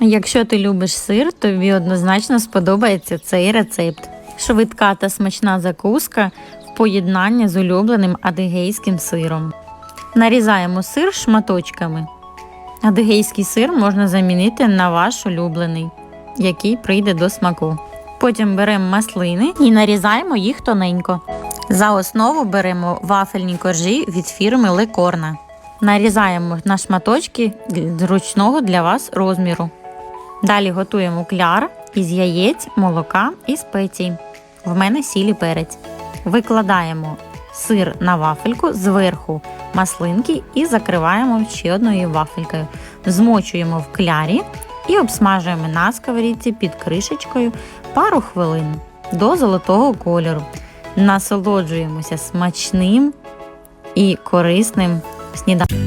Якщо ти любиш сир, тобі однозначно сподобається цей рецепт. Швидка та смачна закуска в поєднанні з улюбленим адигейським сиром. Нарізаємо сир шматочками. Адигейський сир можна замінити на ваш улюблений, який прийде до смаку. Потім беремо маслини і нарізаємо їх тоненько. За основу беремо вафельні коржі від фірми Лекорна. Нарізаємо на шматочки зручного для вас розміру. Далі готуємо кляр із яєць, молока і спецій. В мене сілі перець. Викладаємо сир на вафельку зверху маслинки і закриваємо ще одною вафелькою. Змочуємо в клярі і обсмажуємо на сковорідці під кришечкою пару хвилин до золотого кольору. Насолоджуємося смачним і корисним сніданком.